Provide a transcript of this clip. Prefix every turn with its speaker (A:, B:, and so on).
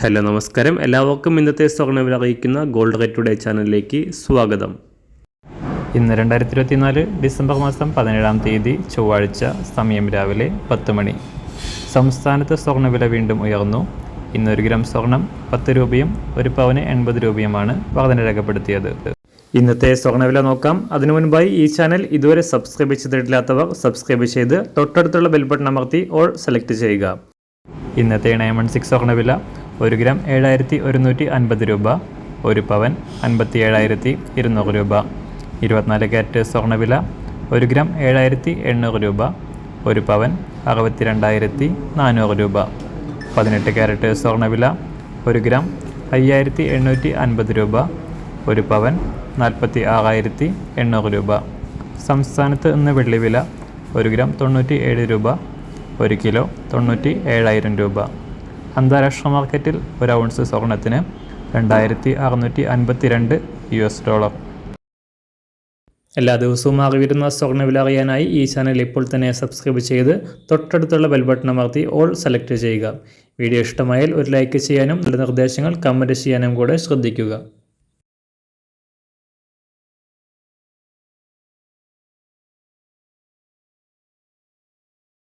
A: Hello നമസ്കാരം. എല്ലാവർക്കും ഇന്നത്തെ സ്വർണവില അറിയിക്കുന്ന ഗോൾഡ് റേറ്റ് ടുഡേ ചാനലിലേക്ക് സ്വാഗതം.
B: ഇന്ന് രണ്ടായിരത്തി ഇരുപത്തിനാല് ഡിസംബർ മാസം പതിനേഴാം തീയതി ചൊവ്വാഴ്ച സമയം രാവിലെ പത്ത് മണി. സംസ്ഥാനത്ത് സ്വർണവില വീണ്ടും ഉയർന്നു. ഇന്ന് ഒരു ഗ്രാം സ്വർണം പത്ത് രൂപയും ഒരു പവന് എൺപത് രൂപയുമാണ് വർധന രേഖപ്പെടുത്തിയത്.
A: ഇന്നത്തെ സ്വർണവില നോക്കാം. അതിനു മുൻപായി ഈ ചാനൽ ഇതുവരെ സബ്സ്ക്രൈബ് ചെയ്തിട്ടില്ലാത്തവർ സബ്സ്ക്രൈബ് ചെയ്ത് തൊട്ടടുത്തുള്ള ബെൽ ബട്ടൺ അമർത്തി ഓൾ സെലക്ട് ചെയ്യുക.
B: ഇന്നത്തെ നയൻ വൺ സിക്സ് സ്വർണവില ഒരു ഗ്രാം ഏഴായിരത്തി ഒരുന്നൂറ്റി അൻപത് രൂപ ഒരു പവൻ അൻപത്തി ഏഴായിരത്തി ഇരുന്നൂറ് രൂപ. ഇരുപത്തിനാല് ക്യാരറ്റ് സ്വർണവില ഒരു ഗ്രാം ഏഴായിരത്തി എണ്ണൂറ് രൂപ ഒരു പവൻ അറുപത്തി രണ്ടായിരത്തി നാനൂറ് രൂപ. പതിനെട്ട് ക്യാരറ്റ് സ്വർണവില ഒരു ഗ്രാം അയ്യായിരത്തി എണ്ണൂറ്റി അൻപത് രൂപ ഒരു പവൻ നാൽപ്പത്തി ആറായിരത്തി എണ്ണൂറ് രൂപ. സംസ്ഥാനത്ത് ഇന്ന് വെള്ളി വില ഒരു ഗ്രാം തൊണ്ണൂറ്റി ഏഴ് രൂപ ഒരു കിലോ തൊണ്ണൂറ്റി ഏഴായിരം രൂപ. അന്താരാഷ്ട്ര മാർക്കറ്റിൽ ഒരു ഔൺസ് സ്വർണത്തിന് രണ്ടായിരത്തി അറുന്നൂറ്റി അൻപത്തി രണ്ട് യു എസ് ഡോളർ.
A: എല്ലാ ദിവസവും അറിവിരുന്ന സ്വർണവില അറിയാനായി ഈ ചാനൽ ഇപ്പോൾ തന്നെ സബ്സ്ക്രൈബ് ചെയ്ത് തൊട്ടടുത്തുള്ള ബെൽബട്ടൺ അമർത്തി ഓൾ സെലക്ട് ചെയ്യുക. വീഡിയോ ഇഷ്ടമായാൽ ഒരു ലൈക്ക് ചെയ്യാനും നല്ല നിർദ്ദേശങ്ങൾ കമന്റ് ചെയ്യാനും കൂടെ ശ്രദ്ധിക്കുക.